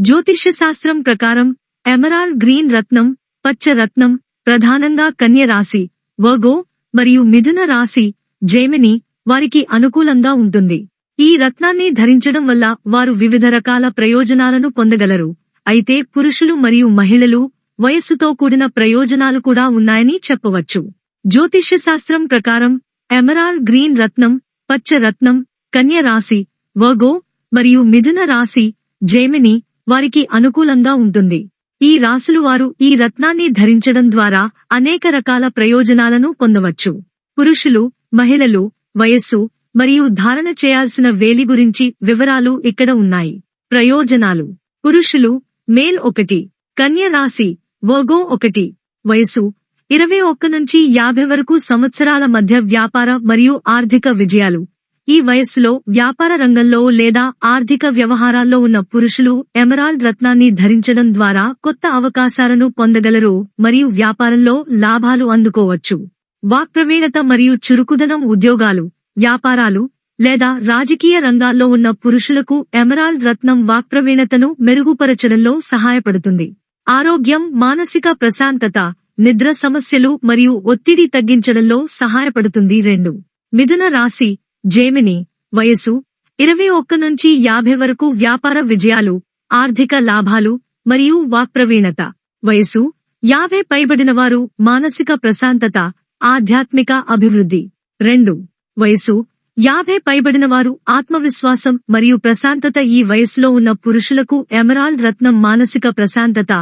జ్యోతిష్య శాస్త్రం ప్రకారం ఎమరాల్ గ్రీన్ రత్నం పచ్చ రత్నం ప్రధానంగా కన్య రాశి వగో మరియు మిథున రాశి జేమిని వారికి అనుకూలంగా ఉంటుంది. ఈ రత్నాన్ని ధరించడం వల్ల వారు వివిధ రకాల ప్రయోజనాలను పొందగలరు. అయితే పురుషులు మరియు మహిళలు వయస్సుతో కూడిన ప్రయోజనాలు కూడా ఉన్నాయని చెప్పవచ్చు. జ్యోతిష్య శాస్త్రం ప్రకారం ఎమరాల్ గ్రీన్ రత్నం పచ్చ రత్నం కన్య రాశి వగో మరియు మిథున రాశి జేమిని వారికి అనుకూలంగా ఉంటుంది. ఈ రాసులు వారు ఈ రత్నాన్ని ధరించడం ద్వారా అనేక రకాల ప్రయోజనాలను పొందవచ్చు. పురుషులు మహిళలు వయస్సు మరియు ధారణ చేయాల్సిన వేలి గురించి వివరాలు ఇక్కడ ఉన్నాయి. ప్రయోజనాలు. పురుషులు మేల్ ఒకటి కన్య రాశి వర్గో ఒకటి వయసు ఇరవై ఒక్క నుంచి యాభై వరకు సంవత్సరాల మధ్య వ్యాపార మరియు ఆర్థిక విజయాలు. ఈ వయస్సులో వ్యాపార రంగంలో లేదా ఆర్థిక వ్యవహారాల్లో ఉన్న పురుషులు ఎమరాల్డ్ రత్నాన్ని ధరించడం ద్వారా కొత్త అవకాశాలను పొందగలరు మరియు వ్యాపారంలో లాభాలు అందుకోవచ్చు. వాక్ప్రవీణత మరియు చురుకుదనం ఉద్యోగాలు వ్యాపారాలు లేదా రాజకీయ రంగాల్లో ఉన్న పురుషులకు ఎమరాల్డ్ రత్నం వాక్ప్రవీణతను మెరుగుపరచడంలో సహాయపడుతుంది. ఆరోగ్యం మానసిక ప్రశాంతత నిద్ర సమస్యలు మరియు ఒత్తిడి తగ్గించడంలో సహాయపడుతుంది. రెండు. మిథున రాశి జేమిని వయసు ఇరవై ఒక్క నుంచి యాభై వరకు వ్యాపార విజయాలు ఆర్థిక లాభాలు మరియు వాక్ప్రవీణత. వయసు యాభై పైబడినవారు మానసిక ప్రశాంతత ఆధ్యాత్మిక అభివృద్ధి. రెండు వయసు యాభై పైబడినవారు ఆత్మవిశ్వాసం మరియు ప్రశాంతత ఈ వయసులో ఉన్న పురుషులకు ఎమరాల్డ్ రత్నం మానసిక ప్రశాంతత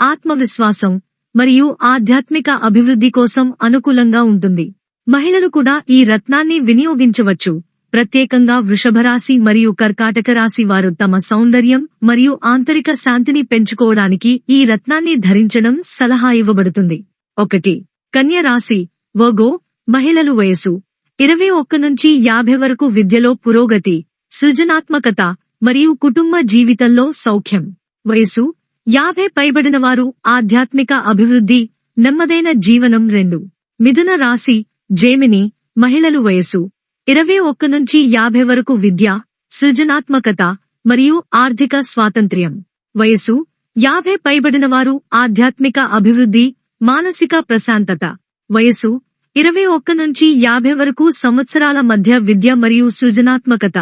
ఆత్మవిశ్వాసం మరియు ఆధ్యాత్మిక అభివృద్ధి కోసం అనుకూలంగా ఉంటుంది. మహిళలు కూడా ఈ రత్నాన్ని వినియోగించవచ్చు. ప్రత్యేకంగా వృషభరాశి మరియు కర్కాటక రాశి వారు తమ సౌందర్యం మరియు ఆంతరిక శాంతిని పెంచుకోవడానికి ఈ రత్నాన్ని ధరించడం సలహా ఇవ్వబడుతుంది. ఒకటి కన్య రాశి వగో మహిళలు వయసు ఇరవై ఒక్క నుంచి యాభై వరకు విద్యలో పురోగతి సృజనాత్మకత మరియు కుటుంబ జీవితంలో సౌఖ్యం. వయసు యాభై పైబడిన వారు ఆధ్యాత్మిక అభివృద్ధి నెమ్మదైన జీవనం రెండు. మిథున రాశి జేమిని మహిళలు వయసు ఇరవై ఒక్క నుంచి యాభై వరకు విద్య సృజనాత్మకత మరియు ఆర్థిక స్వాతంత్ర్యం. వయసు యాభై పైబడిన వారు ఆధ్యాత్మిక అభివృద్ధి మానసిక ప్రశాంతత. వయసు ఇరవై ఒక్క నుంచి యాభై వరకు సంవత్సరాల మధ్య విద్య మరియు సృజనాత్మకత.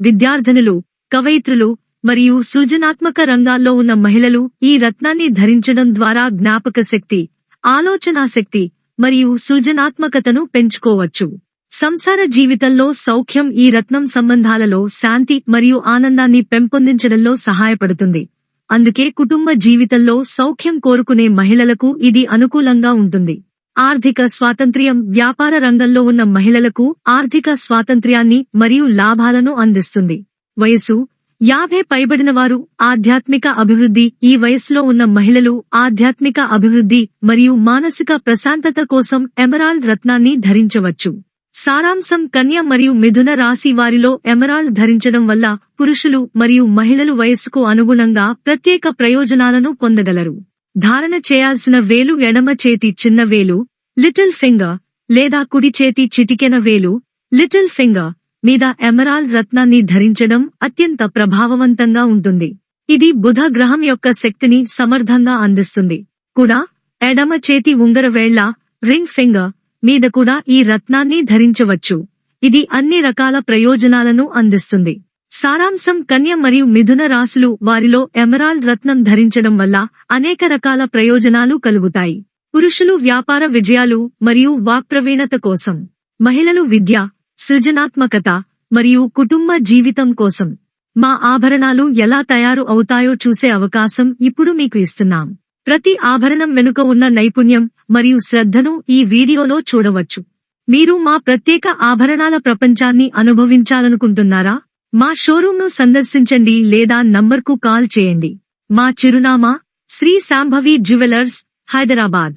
విద్యార్థినులు కవయిత్రులు మరియు సృజనాత్మక రంగాల్లో ఉన్న మహిళలు ఈ రత్నాన్ని ధరించడం ద్వారా జ్ఞాపక శక్తి ఆలోచనా శక్తి మరియు సృజనాత్మకతను పెంచుకోవచ్చు. సంసార జీవితంలో సౌఖ్యం ఈ రత్నం సంబంధాలలో శాంతి మరియు ఆనందాన్ని పెంపొందించడంలో సహాయపడుతుంది. అందుకే కుటుంబ జీవితంలో సౌఖ్యం కోరుకునే మహిళలకు ఇది అనుకూలంగా ఉంటుంది. ఆర్థిక స్వాతంత్ర్యం వ్యాపార రంగంలో ఉన్న మహిళలకు ఆర్థిక స్వాతంత్ర్యాన్ని మరియు లాభాలను అందిస్తుంది. వయసు యాభై పైబడిన వారు ఆధ్యాత్మిక అభివృద్ధి ఈ వయస్సులో ఉన్న మహిళలు ఆధ్యాత్మిక అభివృద్ధి మరియు మానసిక ప్రశాంతత కోసం ఎమరాల్డ్ రత్నాన్ని ధరించవచ్చు. సారాంశం కన్య మరియు మిథున రాశి వారిలో ఎమరాల్డ్ ధరించడం వల్ల పురుషులు మరియు మహిళలు వయస్సుకు అనుగుణంగా ప్రత్యేక ప్రయోజనాలను పొందగలరు. ధారణ చేయాల్సిన వేలు ఎడమ చేతి చిన్న వేలు లిటిల్ ఫింగర్ లేదా కుడి చేతి చిటికెన వేలు లిటిల్ ఫింగర్ మీద ఎమరాల్ రత్నాన్ని ధరించడం అత్యంత ప్రభావవంతంగా ఉంటుంది. ఇది బుధ గ్రహం యొక్క శక్తిని సమర్థంగా అందిస్తుంది. కూడా ఎడమ చేతి ఉంగరవేళ్ళ రింగ్ ఫింగర్ మీద కూడా ఈ రత్నాన్ని ధరించవచ్చు. ఇది అన్ని రకాల ప్రయోజనాలను అందిస్తుంది. సారాంశం కన్య మరియు మిథున రాశులు వారిలో ఎమరాల్డ్ రత్నం ధరించడం వల్ల అనేక రకాల ప్రయోజనాలు కలుగుతాయి. పురుషులు వ్యాపార విజయాలు మరియు వాక్ప్రవీణత కోసం. మహిళలు విద్య సృజనాత్మకత మరియు కుటుంబ జీవితం కోసం మా ఆభరణాలు ఎలా తయారు అవుతాయో చూసే అవకాశం ఇప్పుడు మీకు ఇస్తున్నాం. ప్రతి ఆభరణం వెనుక ఉన్న నైపుణ్యం మరియు శ్రద్ధను ఈ వీడియోలో చూడవచ్చు. మీరు మా ప్రత్యేక ఆభరణాల ప్రపంచాన్ని అనుభవించాలనుకుంటున్నారా? మా షోరూంను సందర్శించండి లేదా నంబర్కు కాల్ చేయండి. మా చిరునామా శ్రీ శాంభవి జ్యువెలర్స్ హైదరాబాద్.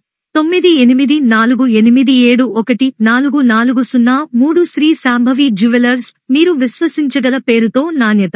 తొమ్మిది ఎనిమిది నాలుగు ఎనిమిది ఏడు ఒకటి నాలుగు నాలుగు సున్నా మూడు శ్రీ శాంభవి జ్యువెలర్స్ మీరు విశ్వసించగల పేరుతో నాణ్యత.